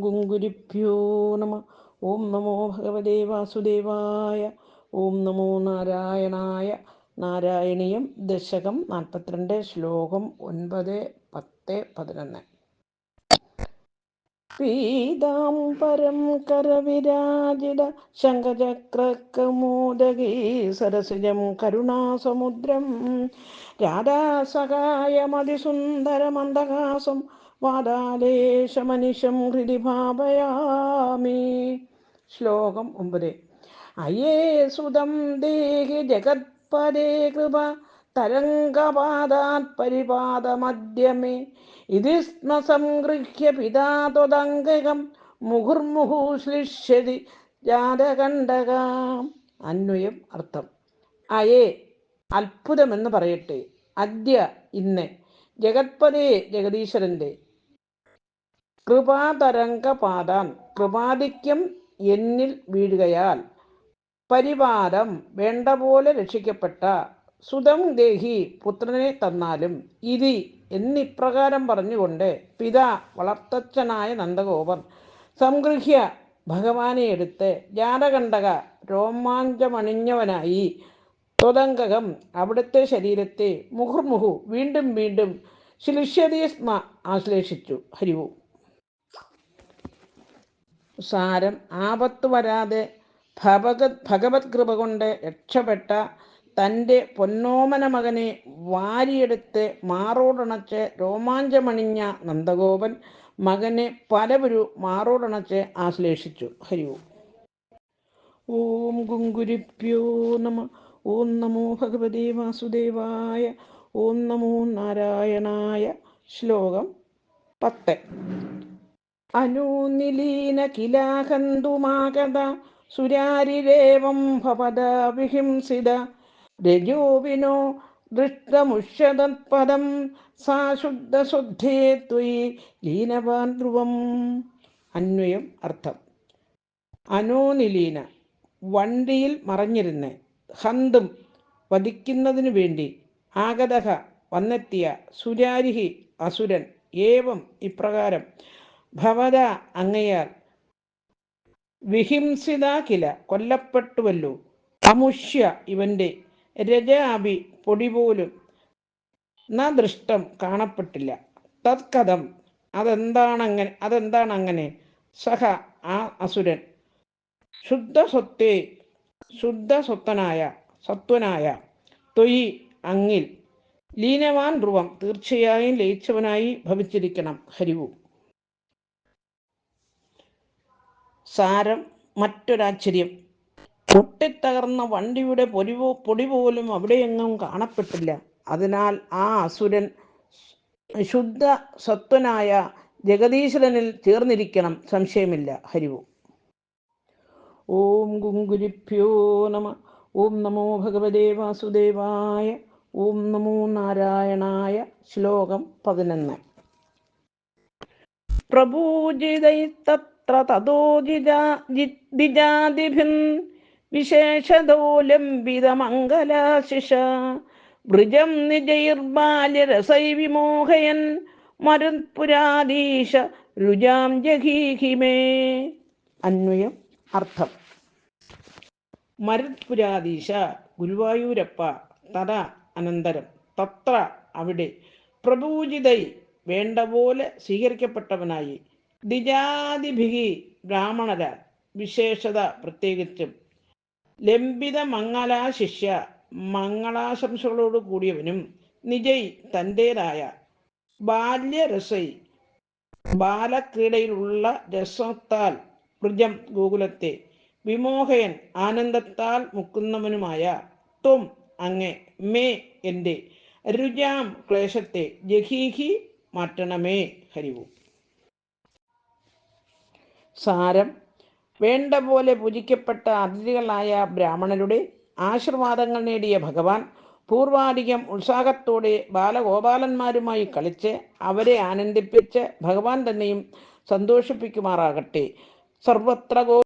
ഗുങ്കുരിഭ്യോ നമ. ഓം നമോ ഭഗവതേ വാസുദേവായ. ഓം നമോ നാരായണായ. നാരായണീയം ദശകം നാൽപ്പത്തിരണ്ട് ശ്ലോകം ഒൻപത് പത്ത് പതിനൊന്ന്. പീതാംബരം കരവിരാജിത ശങ്കചക്രകമോദകീ സരസിജം കരുണാസമുദ്രം. രാധാസഹായമതിസുന്ദരമന്ദഹാസം വാദാലേശമനിശം ഹൃദി ഭാവയാമി. ശ്ലോകം ഒമ്പത്. അയേ സുതം ദേഹി ജഗത്പദേ കൃപ തരംഗപാദാത് പരിപാദമദ്യമേ. ഇതി സ്മ സംഗൃഹ്യ മുഹുർമുഹു ശ്ലിഷ്യതി ജാതകണ്ഡക. അന്വയം അർത്ഥം. അയേ അത്ഭുതമെന്ന് പറയട്ടെ. അദ്യ ഇന്ന്. ജഗത്പതേ ജഗദീശ്വരന്റെ കൃപാതരംഗപാദാൻ. കൃപാധിക്യം എന്നിൽ വീഴുകയാൽ പരിവാദം വേണ്ട പോലെ രക്ഷിക്കപ്പെട്ട സുതം ദേഹി പുത്രനെ തന്നാലും ഇതി എന്നിപ്രകാരം പറഞ്ഞുകൊണ്ട് പിതാ വളർത്തച്ഛനായ നന്ദഗോപൻ സംഗൃഹ്യ ഭഗവാനെ എടുത്ത് ജാതകണ്ഠക രോമാഞ്ചമണിഞ്ഞവനായി തൊതങ്കകം അവിടുത്തെ ശരീരത്തെ മുഹുർമുഹു വീണ്ടും വീണ്ടും ശിലിഷ്യതീസ്മ ആശ്ലേഷിച്ചു. ഹരിവു സാരം ആപത്ത് വരാതെ ഭഗവത് ഭഗവത് കൃപ കൊണ്ട് രക്ഷപ്പെട്ട തന്റെ പൊന്നോമന മകനെ വാരിയെടുത്ത് മാറോടണച്ച് രോമാഞ്ചമണിഞ്ഞ നന്ദഗോപൻ മകനെ പലവരു മാറോടണച്ച് ആശ്ലേഷിച്ചു. ഹരി ഓം. ഓം ഗുങ്കുരിപ്യോ നമ. ഓം നമോ ഭഗവതി വാസുദേവായ. ഓം നമോ നാരായണായ. ശ്ലോകം പത്ത്. അനൂനിലീന കിലാഹന്തുമാകത. സുരാരിരേവം ഭവത വിഹിംസിത. രജോവിനോ ദൃഷ്ടമുഷ്യതത്പദം സാ ശുദ്ധശുദ്ധേ ത്വയി ലീനവാൻ ധ്രുവം. അന്വയം അർത്ഥം. അനോനിലീന വണ്ടിയിൽ മറഞ്ഞിരുന്ന് ഹന്തും വധിക്കുന്നതിനു വേണ്ടി ആഗതഹ വന്നെത്തിയ സുരാരിഹി അസുരൻ ഏവം ഇപ്രകാരം ഭവത അങ്ങയാൽ വിഹിംസിത കില കൊല്ലപ്പെട്ടുവല്ലോ. അമുഷ്യ ഇവന്റെ രജാഭി പൊടി പോലും ന ദൃഷ്ടം കാണപ്പെട്ടില്ല. തത്കഥം അതെന്താണങ്ങനെ അതെന്താണ് അങ്ങനെ സഹ ആ അസുരൻ. ശുദ്ധ സ്വത്തെ ശുദ്ധ സ്വത്തനായ സത്വനായ തൊയി അങ്ങിൽ ലീനവാൻ ധ്രുവം തീർച്ചയായും ലയിച്ചവനായി ഭവിച്ചിരിക്കണം ഹരിവു. സാരം മറ്റൊരാശ്ചര്യം. പൊട്ടിത്തകർന്ന വണ്ടിയുടെ പൊരിവോ പൊടി പോലും അവിടെയെങ്ങും കാണപ്പെട്ടില്ല. അതിനാൽ ആ അസുരൻ ശുദ്ധ സത്വനായ ജഗദീശ്വരനിൽ ചേർന്നിരിക്കണം. സംശയമില്ല. ഹരിവു. ഓം ഗുങ്കുരിഭ്യോ നമ. ഓം നമോ ഭഗവദേ വാസുദേവായ. ഓം നമോ നാരായണായ. ശ്ലോകം പതിനൊന്ന്. പ്രഭൂജിതൈസ്തത്ര തതോ ജിജാതിഭിൻ വിശേഷതോലംബിതമംഗലാശിഷ വൃജം നിജൈർബാലരസൈ വിമോഹയൻ മരുത്പുരാധീശ രുജാം ജഹീഹിമേ അന്വയം അർത്ഥം. മരുത്പുരാധീശ ഗുരുവായൂരപ്പ തഥ അനന്തരം തത്ര അവിടെ പ്രപൂജിതൈ വേണ്ട പോലെ സ്വീകരിക്കപ്പെട്ടവനായി. ദിജാതിഭിഹി ബ്രാഹ്മണരാൽ വിശേഷത പ്രത്യേകിച്ചും ലംബിത മംഗലാശിഷ്യ മംഗളാശംസകളോട് കൂടിയവനും നിജയ് തന്റേതായ ബാല്യരസൈ ബാലക്രീഡയിലുള്ള രസത്താൽ വൃജം ഗോകുലത്തെ വിമോഹയൻ ആനന്ദത്താൽ മുക്കുന്നവനുമായ ത്വം അങ്ങെ മേ എന്റെ രുജാം ക്ലേശത്തെ ജഹീഹി മാറ്റണമേ ഹരിവു. സാരം വേണ്ട പോലെ പൂജിക്കപ്പെട്ട അതിഥികളായ ബ്രാഹ്മണരുടെ ആശീർവാദങ്ങൾ നേടിയ ഭഗവാൻ പൂർവാധികം ഉത്സാഹത്തോടെ ബാലഗോപാലന്മാരുമായി കളിച്ച് അവരെ ആനന്ദിപ്പിച്ച് ഭഗവാൻ തന്നെയും സന്തോഷിപ്പിക്കുമാറാകട്ടെ. സർവത്ര ഗോ